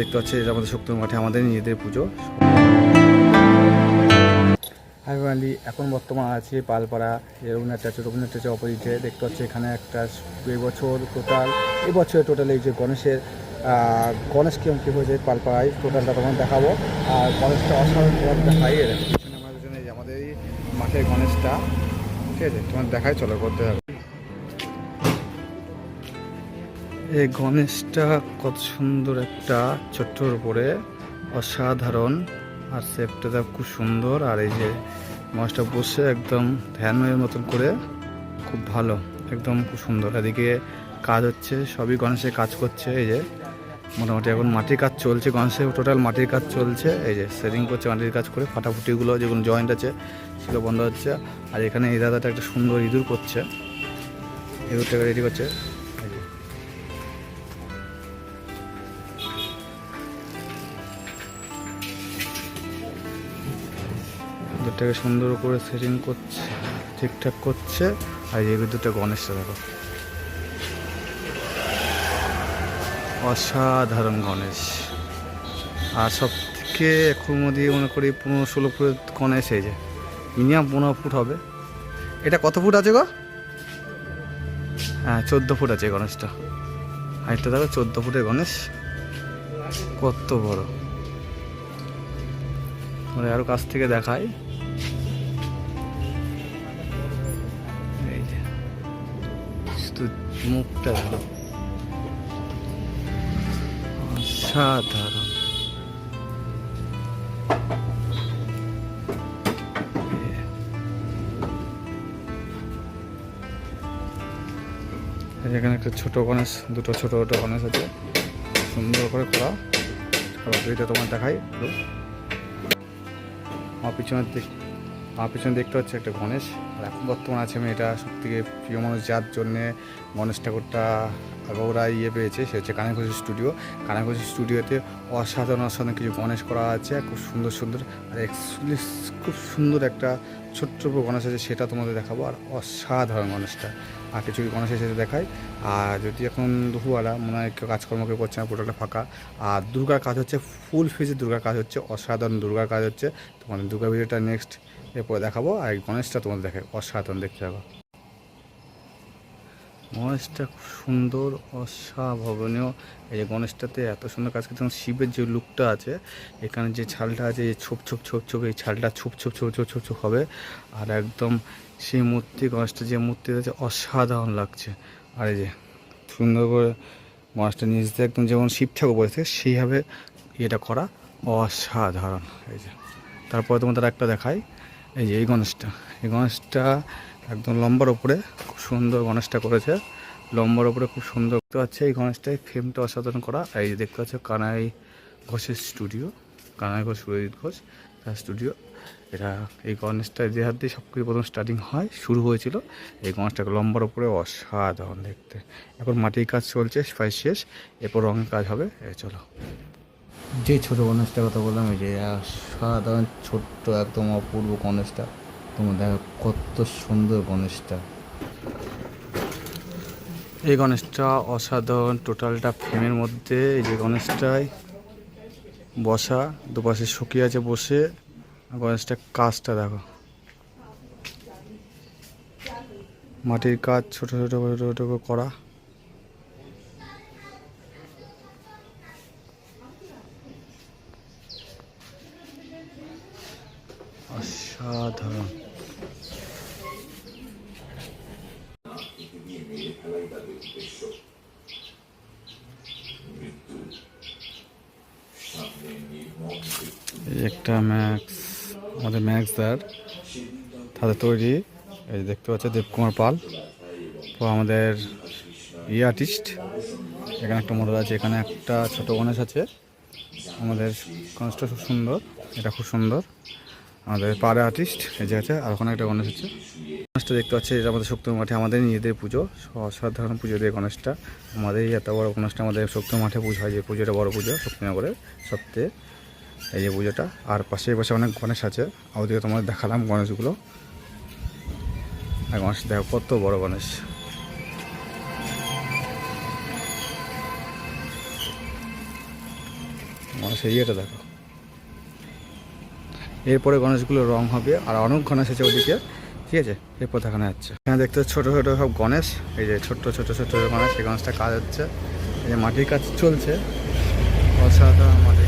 দেখতে পাচ্ছি এটা আমাদের শক্তি মাঠে আমাদের নিজেদের পুজো। হাই বাঙালি এখন বর্তমান আছে পালপাড়া রবীন্দ্রনাথ চাচু রবীন্দ্রনাথ চাচু অপোজিটে। দেখতে পাচ্ছি এখানে একটা এই বছর টোটাল এই বছর টোটাল এই যে গণেশের গণেশ কিরম কী হয়েছে পালপাড়ায় টোটালটা তোমার দেখাবো। আর গণেশটা অসাধারণ দেখাই আমাদের জন্য এই যে আমাদের এই মাঠের গণেশটা ঠিক আছে তোমার দেখাই চলো করতে হবে। এই গণেশটা কত সুন্দর একটা ছোট্টর উপরে অসাধারণ। আর সেপটা খুব সুন্দর। আর এই যে মাছটা বসে একদম ধ্যানের মতন করে, খুব ভালো। একদম খুব সুন্দর। এদিকে কাজ হচ্ছে, সবই গণেশের কাজ করছে। এই যে মোটামুটি এখন মাটির কাজ চলছে গণেশের টোটাল মাটির কাজ চলছে। এই যে সেটিং করছে মাটির কাজ করে, ফাটাফুটিগুলো যেগুলো জয়েন্ট আছে সেগুলো বন্ধ হচ্ছে। আর এখানে এই দাদাটা একটা সুন্দর ইঁদুর করছে। ইঁদুরটাকে রেডি করছে। দুটাকে সুন্দর করে সেটিং করছে, ঠিকঠাক করছে, আর এই দুটো গণেশটা দেখো। অসাধারণ গণেশ। আর সব থেকে এখন মধ্যে মনে করি পনেরো ষোলো ফুটের গণেশ এই যে মিনিমাম পনেরো ফুট হবে। এটা কত ফুট আছে গো? হ্যাঁ চোদ্দ ফুট আছে গণেশটা। হাইটটা দেখো চোদ্দ ফুটের গণেশ। কত বড়। মানে আরও কাছ থেকে দেখাই। শুধু মুখটা এই যে এখানে একটা ছোট গণেশ, দুটো ছোট ছোট গণেশ আছে। সুন্দর করে করা। দুইটা তোমার দেখাই। আমার পিছনে দেখ আমার পিছনে দেখতে হচ্ছে একটা গণেশ। আর এখন বর্তমান আছে আমি এটা সব থেকে প্রিয় মানুষ, যার জন্যে গণেশ ঠাকুরটা আগৌরা ইয়ে পেয়েছে। সে হচ্ছে কানাঘোষী স্টুডিও কানাঘোষী স্টুডিওতে অসাধারণ অসাধারণ কিছু গণেশ করা আছে। খুব সুন্দর সুন্দর আর এক্সুয়ালি খুব সুন্দর একটা ছোট্ট গণেশ আছে সেটা তোমাদের দেখাবো। আর অসাধারণ গণেশটা। আর কিছু গণেশের সাথে দেখাই। আর যদি এখন দুপুরবেলা মনে হয় কেউ কাজকর্ম কেউ করছে না পুরোটা ফাঁকা। আর দুর্গার কাজ হচ্ছে ফুল ফেজে দুর্গার কাজ হচ্ছে, অসাধারণ দুর্গার কাজ হচ্ছে। তোমাদের দুর্গা ভিডিওটা নেক্সট এরপরে দেখাবো, আর গণেশটা তোমাদের দেখে, অসাধারণ দেখতে হবে। গণেশটা খুব সুন্দর, অসাভাবনীয়। এই যে গণেশটাতে এত সুন্দর কাজ করতে শিবের যে লুকটা আছে, এখানে যে ছালটা আছে, এই ছোপ ছোপ ছোপ ছোপ, এই ছালটা ছোপ ছোপ ছোপ ছোপ ছোপ ছোপ হবে। আর একদম সেই মূর্তি, গণেশটা যে মূর্তি আছে অসাধারণ লাগছে। আর এই যে সুন্দর করে গণেশটা নিচ দিয়ে একদম যেমন শিব ঠাকুর থাকে, সেইভাবে এটা করা অসাধারণ। এই যে তারপরে তোমাদের একটা দেখাই। এই যে এই গণেশটা এই গণেশটা একদম লম্বার ওপরে খুব সুন্দর গণেশটা করেছে। লম্বার ওপরে খুব সুন্দর দেখতে পাচ্ছে। এই গণেশটাই ফ্রেমটা অসাধারণ করা। এই যে দেখতে পাচ্ছ কানাই ঘোষের স্টুডিও কানাই ঘোষ, সুরজিৎ ঘোষ, তার স্টুডিও এটা এই গণেশটা যে হাত দিয়ে সব কিছু প্রথম স্টার্টিং হয়, শুরু হয়েছিল। এই গণেশটাকে লম্বার ওপরে অসাধারণ দেখতে। এখন মাটির কাজ চলছে, প্রায় শেষ। এরপর রঙের কাজ হবে। চলো। যে ছোট গণেশটার কথা বললাম, এই যে সাধারণ ছোট্ট একদম অপূর্ব গণেশটা তোমরা দেখো কত সুন্দর গণেশটা এই গণেশটা অসাধারণ, টোটালটা ফ্রেমের মধ্যে, এই যে গণেশটায় বসা, দুপাশে শুকি আছে বসে, আর গণেশটা কাজটা দেখো। মাটির কাজ ছোট ছোট ছোট ছোট করে করা অসাধারণ একটা ম্যাক্স, আমাদের ম্যাক্স দার, তাদের তৈরি। এই দেখতে পাচ্ছে দেবকুমার পাল। তো আমাদের ই আর্টিস্ট। এখানে একটা মডেল আছে, এখানে একটা ছোট গণেশ আছে। আমাদের গণেশটা খুব সুন্দর, এটা খুব সুন্দর। আমাদের পাড়া আর্টিস্ট এই আছে আর ওখানে একটা গণেশ হচ্ছে গণেশটা দেখতে পাচ্ছি, এটা আমাদের শক্তি মাঠে, আমাদের নিজেদের পুজো অসাধারণ পুজো দিয়ে গণেশটা। আমাদের এত বড় গণেশটা আমাদের শক্তি মাঠে পুজো হয়, যে পুজোটা বড় পুজো শক্তিনগরের সপ্তাহে এই যে পুজোটা। আর পাশে পাশে অনেক গণেশ আছে। ওদিকে তোমাদের দেখালাম গণেশগুলো। আর গণেশ, দেখো, কত বড় গণেশ। গণেশের ইয়েটা দেখো। এরপরে গণেশগুলো রং হবে আর অনেক গণেশ আছে ওদিকে। ঠিক আছে? এরপর দেখানো যাচ্ছে। এখানে দেখতে ছোট ছোট সব গণেশ। এই যে ছোট্ট, ছোটো ছোট গণেশ, এই গণেশটা কাজ হচ্ছে। এই যে মাটির কাজ চলছে। অসাধারণ মাটির